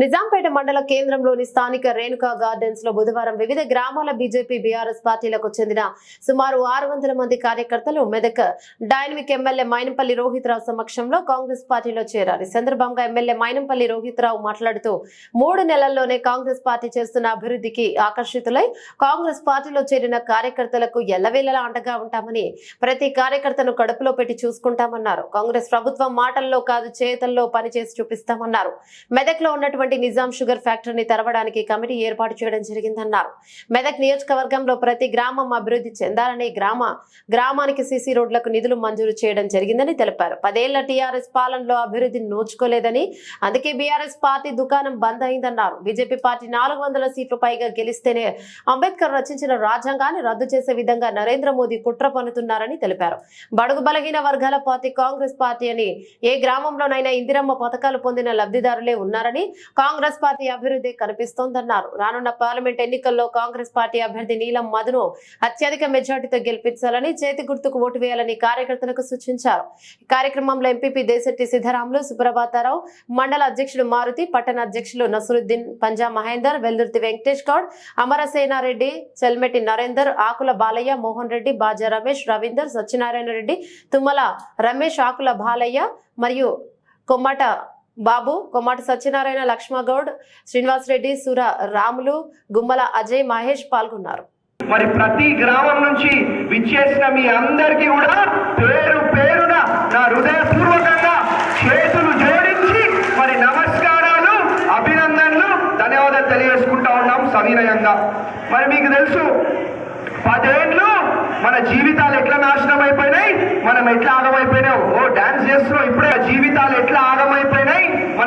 నిజాంపేట మండల కేంద్రంలోని స్థానిక రేణుకా గార్డెన్స్లో బుధవారం వివిధ గ్రామాల బీజేపీ బీఆర్ఎస్ పార్టీలకు చెందిన సుమారు ఆరు వందల మంది కార్యకర్తలు మెదక్ డైనమిక్ ఎమ్మెల్యే మైనంపల్లి రోహిత్రావు సమక్షంలో కాంగ్రెస్ పార్టీలో చేరారు. ఈ సందర్భంగా ఎమ్మెల్యే మైనంపల్లి రోహిత్రావు మాట్లాడుతూ మూడు నెలల్లోనే కాంగ్రెస్ పార్టీ చేస్తున్న అభివృద్ధికి ఆకర్షితులై కాంగ్రెస్ పార్టీలో చేరిన కార్యకర్తలకు ఎల్లవేళలా అండగా ఉంటామని ప్రతి కార్యకర్తను కడుపులో పెట్టి చూసుకుంటామన్నారు. కాంగ్రెస్ ప్రభుత్వం మాటల్లో కాదు చేతల్లో పనిచేసి చూపిస్తామన్నారు. మెదక్లో ఉన్నటువంటి నిజాం షుగర్ ఫ్యాక్టరీని తెరవడానికి కమిటీ ఏర్పాటు చేయడం జరిగిందన్నారు. మెదక్ నియోజకవర్గంలో ప్రతి గ్రామం అభివృద్ధి చెందాలని గ్రామ గ్రామానికి సీసీ రోడ్లకు నిధులు మంజూరు చేయడం జరిగిందని తెలిపారు. పదేళ్ళ టీఆర్ఎస్ పాలనలో అభివృద్ధిని నోచుకోలేదని అందుకే బీఆర్ఎస్ పార్టీ దుకాణం బంద్ అయిందన్నారు. బీజేపీ పార్టీ నాలుగు వందల సీట్లు పైగా గెలిస్తేనే అంబేద్కర్ రచించిన రాజ్యాంగాన్ని రద్దు చేసే విధంగా నరేంద్ర మోదీ కుట్ర పన్నుతున్నారని తెలిపారు. బడుగు బలహీన వర్గాల పార్టీ కాంగ్రెస్ పార్టీ అని ఏ గ్రామంలోనైనా ఇందిరమ్మ పథకాలు పొందిన లబ్ధిదారులే ఉన్నారని కాంగ్రెస్ పార్టీ అభివృద్ధి కనిపిస్తోందన్నారు. రానున్న పార్లమెంట్ ఎన్నికల్లో కాంగ్రెస్ పార్టీ అభ్యర్థి నీలం మధును అత్యధిక మెజార్టీతో గెలిపించాలని చేతి గుర్తుకు ఓటు వేయాలని కార్యకర్తలకు సూచించారు. కార్యక్రమంలో ఎంపీపీ దేశెట్టి సిద్ధరాములు సుప్రభాతారావు మండల అధ్యక్షుడు మారుతి పట్టణ అధ్యక్షులు నసరుద్దీన్ పంజా మహేందర్ వెల్దుర్తి వెంకటేష్ గౌడ్ అమరసేనారెడ్డి చెల్మెటి నరేందర్ ఆకుల బాలయ్య మోహన్ రెడ్డి బాజా రమేష్ రవీందర్ సత్యనారాయణ రెడ్డి తుమ్మల రమేష్ ఆకుల బాలయ్య మరియు కొమ్మట బాబు కొమ్మటి సత్యనారాయణ లక్ష్మగౌడ్ శ్రీనివాస్ రెడ్డి సుర రాములు గుమ్మల అజయ్ మహేష్ పాల్గొన్నారు. మరి ప్రతి గ్రామం నుంచి విచ్చేసిన మీ అందరికీ కూడా పేరు పేరున నా హృదయపూర్వకంగా చేతులు జోడించి మరి నమస్కారాలు అభినందనలు ధన్యవాదాలు తెలియజేసుకుంటా ఉన్నాం సవినయంగా. మరి మీకు తెలుసు పదేళ్ళు మన జీవితాలు ఎట్లా నాశనం అయిపోయినాయి? మనం ఎట్లా ఆగమైపోయినావు ఓ డాన్స్ చేస్తున్నావు ఇప్పుడే జీవితాలు ఎట్లా ఆగమైపోయినాయి?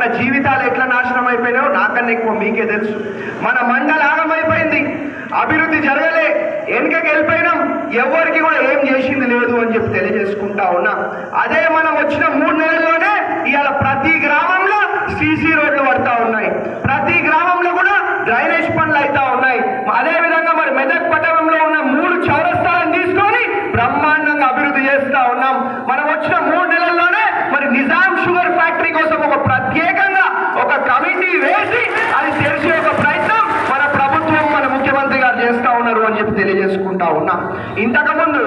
మన జీవితాలు ఎట్లా నాశనం అయిపోయినాయో నాకన్నా ఎక్కువ మీకే తెలుసు. మన మండలాగమైపోయింది అభివృద్ధి జరగలే. వెనుకకి వెళ్ళిపోయినాం ఎవరికి కూడా ఏం చేసింది లేదు అని చెప్పి తెలియజేసుకుంటా ఉన్నా. అదే మనం వచ్చిన మూడు నెలల్లోనే ఇవాళ ప్రతి గ్రామంలో సీసీ రోడ్లు పడతా ఉన్నాయి. ప్రతి గ్రామంలో కూడా డ్రైనేజ్ పనులు అవుతా ఉన్నాయి. అదే విధంగా మరి మెదక్ పట్టణంలో ఉన్న మూడు చౌరస్తాలను తీసుకొని బ్రహ్మాండంగా అభివృద్ధి చేస్తా ఉన్నాం. మనం వచ్చిన మూడు నెలల్లోనే మరి నిజాం షుగర్ ఫ్యాక్టరీ కోసం ఒక ప్రత్యేకంగా ఒక కమిటీ వేసి అది తెలిసే ఒక ప్రయత్నం మన ప్రభుత్వం మన ముఖ్యమంత్రి గారు చేస్తా ఉన్నారు అని చెప్పి తెలియజేసుకుంటా ఉన్నాం. ఇంతకుముందు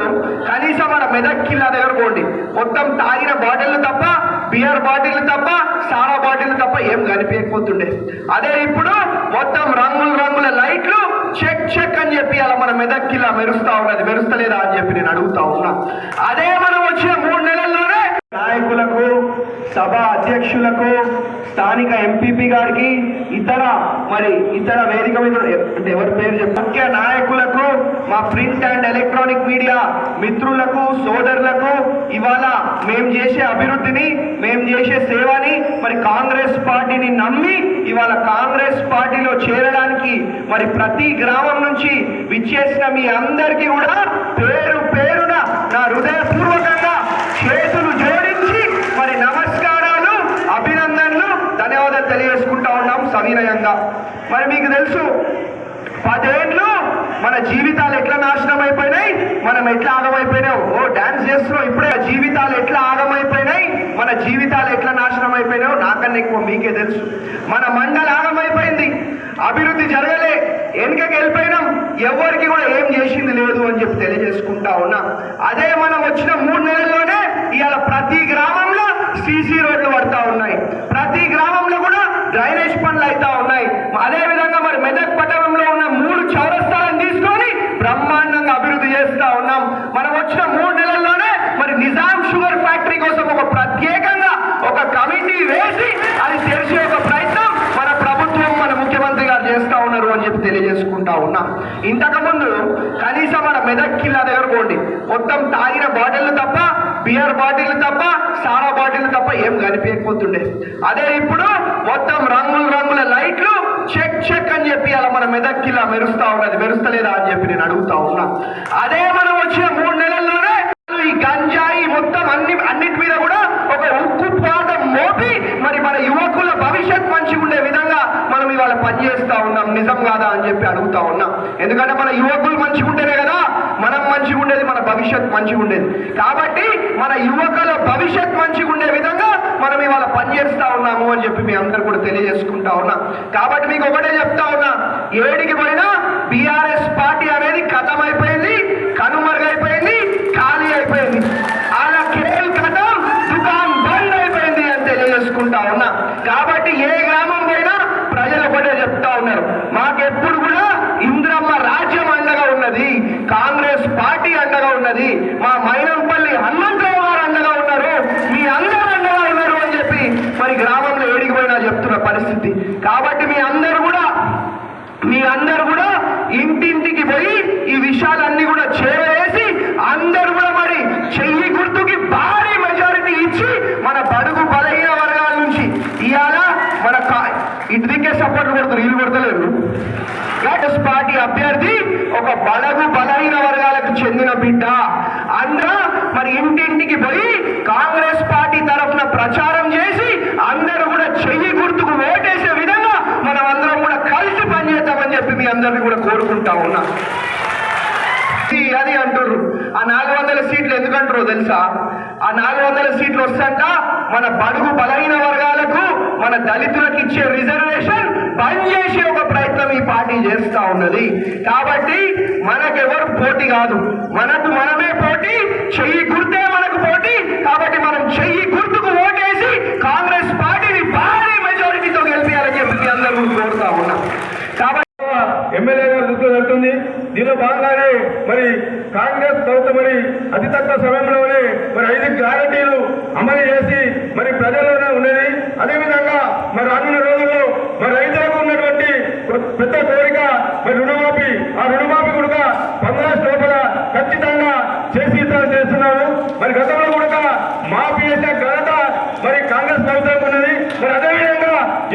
కనీసం మన మెదక్ కిల్లా దగ్గర పోండి. మొత్తం తాగిన బాటిల్ తప్ప బియర్ బాటిల్ తప్ప సారా బాటిల్ తప్ప ఏం కనిపించకపోతుండే. అదే ఇప్పుడు మొత్తం రంగుల రంగుల లైట్లు చెక్ చెక్ అని చెప్పి అలా మన మెదక్ కిల్లా మెరుస్తా ఉన్నది. మెరుస్తలేదా అని చెప్పి నేను అడుగుతా ఉన్నా. అదే మనం వచ్చిన మూడు నెలల్లోనే నాయకులకు సభ అధ్యక్షులకు స్థానిక ఎంపీపీ గారికి ఇతర మరి ఇతర వేదిక మీద అంటే ఎవరి పేరు చెప్ప ముఖ్య నాయకులకు మా ప్రింట్ అండ్ ఎలక్ట్రానిక్ మీడియా మిత్రులకు సోదరులకు ఇవాళ మేము చేసే అభివృద్ధిని మేము చేసే సేవని మరి కాంగ్రెస్ పార్టీని నమ్మి ఇవాళ కాంగ్రెస్ పార్టీలో చేరడానికి మరి ప్రతి గ్రామం నుంచి విచ్చేసిన మీ అందరికీ కూడా పేరు పేరున నా హృదయపూర్వకంగా చేతులు జోడించి మరి నమస్కారాలు అభినందనలు ధన్యవాదాలు తెలియజేసుకుంటా ఉన్నాం సవినయంగా. మరి మీకు తెలుసు పదేళ్ళు మన జీవితాలు ఎట్లా నాశనం అయిపోయినాయి? మనం ఎట్లా ఆగమైపోయినావు? ఓ డాన్స్ చేస్తున్నావు ఇప్పుడే జీవితాలు ఎట్లా ఆగమైపోయినాయి? మన జీవితాలు ఎట్లా నాశనం అయిపోయినాయో నాకన్నా ఎక్కువ మీకే తెలుసు. మన మండలి ఆగమైపోయింది. అభివృద్ధి జరగలే. వెనుకకి వెళ్ళిపోయినాం. ఎవరికి కూడా ఏం చేసింది లేదు అని చెప్పి తెలియజేసుకుంటా ఉన్నా. అదే మనం వచ్చిన మూడు నెలల్లోనే ఇవాళ ప్రతి గ్రామంలో సీసీ రోడ్లు పడతా ఉన్నాయి ప్రతి గ్రామంలో కూడా డ్రైనేజ్ పనులు అవుతా ఉన్నాయి అదే విధంగా మరి మెదక్ పట్టణంలో ఉన్న మూడు చౌరస్తాలను తీసుకొని బ్రహ్మాండంగా అభివృద్ధి చేస్తా ఉన్నాం మనం వచ్చిన మూడు నెలల్లోనే మరి నిజాం షుగర్ ఫ్యాక్టరీ కోసం ఒక ప్రత్యేకంగా ఒక కమిటీ వేసి అది తెలిసే ఒక ప్రయత్నం మన ప్రభుత్వం మన ముఖ్యమంత్రి గారు చేస్తా ఉన్నారు అని చెప్పి తెలియజేసుకుంటా ఉన్నాం. ఇంతకుముందు కనీసం మన మెదక్ కిల్లా దగ్గర పోండి. మొత్తం తాగిన బాటిల్ తప్ప బియర్ బాటిల్ తప్ప సారా బాటిల్ తప్ప ఏం కనిపించకపోతుండే. అదే ఇప్పుడు మొత్తం రంగుల రంగుల లైట్లు చెక్ చెక్ అని చెప్పి అలా మన మెదక్ కిల్లా మెరుస్తా ఉన్నది. మెరుస్తలేదా అని చెప్పి నేను అడుగుతా ఉన్నా. అదే మనం వచ్చిన మూడు నెలల్లోనే ఈ గంజాయి మొత్తం అన్ని అన్నిటి మీద కూడా ఒక ఉక్కు పాట మోపి మరి మన యువకుల భవిష్యత్ మంచిగా ఉండే విధంగా మనం ఇవాళ పనిచేస్తా ఉన్నాం నిజం కాదా అని చెప్పి అడుగుతా ఉన్నాం. ఎందుకంటే మన యువకులు మంచిగా ఉంటేనే కదా మనం మంచిగా ఉండేది మన భవిష్యత్ మంచిగా ఉండేది. కాబట్టి మన యువకుల భవిష్యత్ మంచిగా ఉండే విధంగా మనం ఇవాళ పనిచేస్తా ఉన్నాము అని చెప్పి మీ అందరు కూడా తెలియజేసుకుంటా ఉన్నా. కాబట్టి మీకు ఒకటే చెప్తా ఉన్నా. ఏడికి పోయినా బీఆర్ఎస్ పార్టీ అనేది కథం అయిపోయింది కనుమరుగైపోయింది ఖాళీ అయిపోయింది అలా కేల్ కథం దుకాన్ బంద్ అయిపోయింది అని తెలియజేసుకుంటా ఉన్నా కాబట్టి ఏ గ్రామం పోయినా ప్రజలు ఒకటే చెప్తా ఉన్నారు మాకెప్పుడు కూడా ఇంద్రమ్మ రాజ్యం అండగా ఉన్నది కాంగ్రెస్ పార్టీ అండగా ఉన్నది మా మైనంపల్లి హనుమంతరావు గారు అండగా ఉన్నారు మీ అందరూ అండగా ఉన్నారు అని చెప్పి మరి గ్రామంలో ఏడికి పోయినా చెప్తున్న పరిస్థితి కాబట్టి మీ అందరూ కూడా మీ అందరు కూడా ఇంటింటికి పోయి ఈ విషయాలన్నీ కూడా చేరవేసి అందరూ కూడా మరి చెయ్యి గుర్తుకి భారీ మెజారిటీ ఇచ్చి మన బడుగు బలహీన వర్గాల నుంచి ఇవాళ మన కా- సపోర్ట్ కొడుతున్నారు. వీళ్ళు కొడతలేరు. కాంగ్రెస్ పార్టీ అభ్యర్థి ఒక బలగు బలహీన వర్గాలకు చెందిన బిడ్డ. అందరూ మరి ఇంటింటికి పోయి కాంగ్రెస్ పార్టీ తరఫున ప్రచారం చేసి అందరూ కూడా చెయ్యి గుర్తుకు ఓటేసే విధంగా మనం అందరం కూడా కలిసి పనిచేద్దామని చెప్పి మీ అందరినీ కూడా కోరుకుంటా ఉన్నా. అది అంటారు ఆ నాలుగు వందల సీట్లు ఎందుకంటారో తెలుసా? ఆ నాలుగు వందల సీట్లు వస్తంట మన బడుగు బలహీన వర్గాలకు మన దళితులకు ఇచ్చే రిజర్వేషన్ బంద్ చేసే ఒక ప్రయత్నం ఈ పార్టీ చేస్తా ఉన్నది. కాబట్టి మనకెవరు పోటీ కాదు. మనకు మనమే పోటీ చెయ్యి గుర్తే మనకు పోటీ కాబట్టి మనం చెయ్యి గుర్తుకు ఓటేసి కాంగ్రెస్ పార్టీని భారీ మెజారిటీతో గెలిపించాలని చెప్పి మీ అందరూ కోరుతా ఉన్నా కాబట్టి పరిస్థితి గారు వెళ్తుంది. దీనిలో భాగంగానే మరి కాంగ్రెస్ ప్రభుత్వం మరి అతి తక్కువ సమయంలోనే మరి ఐదు గ్యారంటీలు అమలు చేసి మరి ప్రజల్లోనే ఉన్నది. అదేవిధంగా మరి రానున్న రోజుల్లో మరి రైతులకు ఉన్నటువంటి పెద్ద కోరిక మరి రుణమాఫీ. ఆ రుణమాఫీ కూడా పంద్రాస్ లోపల ఖచ్చితంగా చేసి చేస్తున్నాము. మరి గతంలో కూడా మాఫీ చేసే ఘనత మరి కాంగ్రెస్ ప్రభుత్వం ఉన్నది. మరి అదే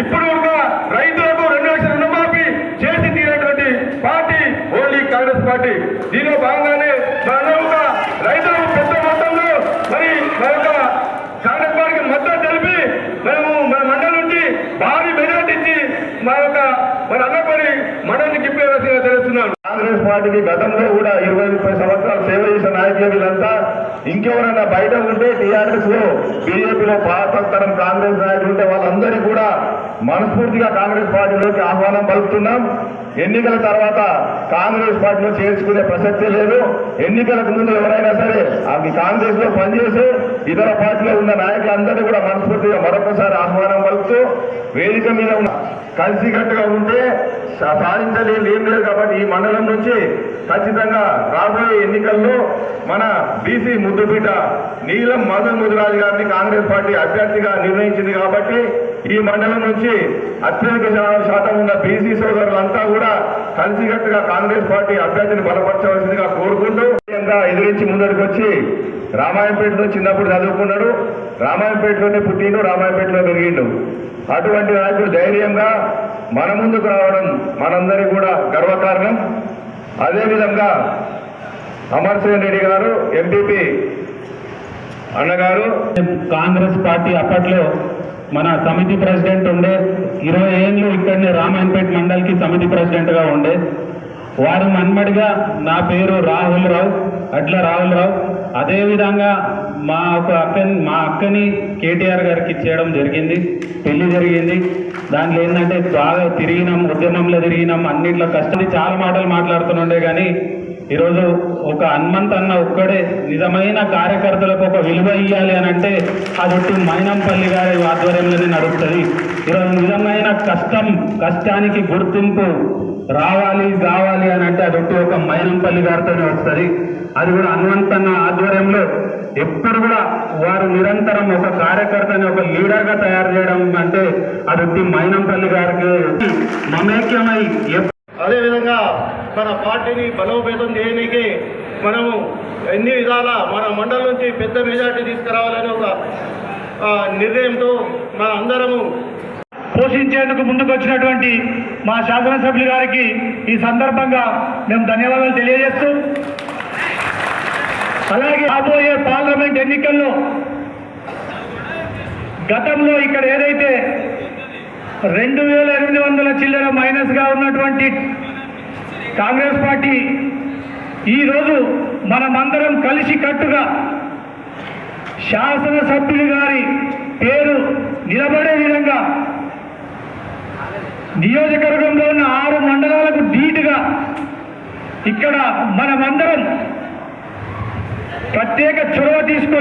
ఇప్పుడు కూడా రైతులకు రెండు లక్షల రుణమాఫీ చేసి తీరేటువంటి పార్టీ ఓన్లీ కాంగ్రెస్ పార్టీ దీనిలో భాగంగానే మన ఒక రైతులకు పెద్ద మొత్తంలో మరి మన యొక్క కాంగ్రెస్ పార్టీకి మద్దతు తెలిపి మేము మన మండలి నుంచి భారీ మెజార్టీ ఇచ్చి మా యొక్క మన అన్నపడి మండలిని గిప్పేవలసిందిగా తెలుస్తున్నాను కాంగ్రెస్ పార్టీకి గతంలో కూడా ఇరవై ముప్పై సంవత్సరాలు సేవ చేసిన నాయకులు వీళ్ళంతా. ఇంకెవరైనా బయట ఉంటే టీఆర్ఎస్లో బీజేపీలో పాతరం కాంగ్రెస్ నాయకులు ఉంటే వాళ్ళందరినీ కూడా మనస్ఫూర్తిగా కాంగ్రెస్ పార్టీలోకి ఆహ్వానం పలుకుతున్నాం. ఎన్నికల తర్వాత కాంగ్రెస్ పార్టీలో చేర్చుకునే ప్రసక్తి లేదు. ఎన్నికలకు ముందు ఎవరైనా సరే అవి కాంగ్రెస్లో పనిచేసి ఇతర పార్టీలో ఉన్న నాయకులందరినీ కూడా మనస్ఫూర్తిగా మరొకసారి ఆహ్వానం పలుకుతూ వేదిక మీద ఉన్న కలిసికట్టుగా ఉంటే సా- సాధించలేదు ఏం లేదు కాబట్టి ఈ మండలం నుంచి ఖచ్చితంగా రాబోయే ఎన్నికల్లో మన బీసీ ముద్దుపీట నీలం మదన్ ముదిరాజు గారిని కాంగ్రెస్ పార్టీ అభ్యర్థిగా నిర్ణయించింది కాబట్టి ఈ మండలం నుంచి అత్యధిక శాతం ఉన్న బీసీ సోదరులంతా కూడా కలిసికట్టుగా కాంగ్రెస్ పార్టీ అభ్యర్థిని బలపరచవలసిందిగా కోరుకుంటూ ఎదురించి ముందరికి వచ్చి రామాయంపేటలో చిన్నప్పుడు చదువుకున్నాడు. రామాయంపేటలోనే పుట్టిండు రామాయంపేటలో పెరిగిండు. అటువంటి నాయకుడు ధైర్యంగా మన ముందుకు రావడం మనందరి కూడా గర్వకారణం. అదేవిధంగా అమర్సేన్ రెడ్డి గారు ఎంపీపీ అన్నగారు. కాంగ్రెస్ పార్టీ అప్పట్లో మన సమితి ప్రెసిడెంట్ ఉండే ఇరవై ఏళ్ళు ఇక్కడనే రామాయణపేట మండలికి సమితి ప్రెసిడెంట్గా ఉండే వారు మన్మడిగా నా పేరు రాహుల్ రావు అట్ల రాహుల్ రావు అదేవిధంగా మా ఒక అక్కని మా అక్కని కేటీఆర్ గారికి ఇచ్చేయడం జరిగింది పెళ్ళి జరిగింది. దాంట్లో ఏంటంటే బాగా తిరిగినాం ఉద్యమంలో తిరిగినాం అన్నిట్లో కష్టం చాలా మాటలు మాట్లాడుతుండే కానీ ఈరోజు ఒక హనుమంత్ అన్న ఒక్కడే నిజమైన కార్యకర్తలకు ఒక విలువ ఇవ్వాలి అని అంటే అది ఒట్టి మైనంపల్లి గారి ఆధ్వర్యంలోనే నడుస్తుంది. ఈరోజు నిజమైన కష్టం కష్టానికి గుర్తింపు రావాలి కావాలి అని అంటే అది ఒక మైనంపల్లి గారితోనే వస్తుంది. అది కూడా హనుమంతన్న ఆధ్వర్యంలో ఎప్పుడు కూడా వారు నిరంతరం ఒక కార్యకర్తని ఒక లీడర్గా తయారు చేయడం అంటే అది ఒట్టి మైనంపల్లి గారికి మమేక్యమై అదేవిధంగా మన పార్టీని బలోపేతం చేయడానికి మనము ఎన్ని విధాల మన మండలం నుంచి పెద్ద మెజార్టీ తీసుకురావాలని ఒక నిర్ణయంతో మన అందరము పోషించేందుకు ముందుకు వచ్చినటువంటి మా శాసనసభ్యులు గారికి ఈ సందర్భంగా మేము ధన్యవాదాలు తెలియజేస్తూ అలాగే రాబోయే పార్లమెంట్ ఎన్నికల్లో గతంలో ఇక్కడ ఏదైతే రెండు వేల ఎనిమిది వందల చిల్లర మైనస్గా ఉన్నటువంటి కాంగ్రెస్ పార్టీ ఈరోజు మనమందరం కలిసి కట్టుగా శాసనసభ్యులు గారి పేరు నిలబడే విధంగా నియోజకవర్గంలో ఉన్న ఆరు మండలాలకు ధీటుగా ఇక్కడ మనమందరం ప్రత్యేక చొరవ తీసుకొని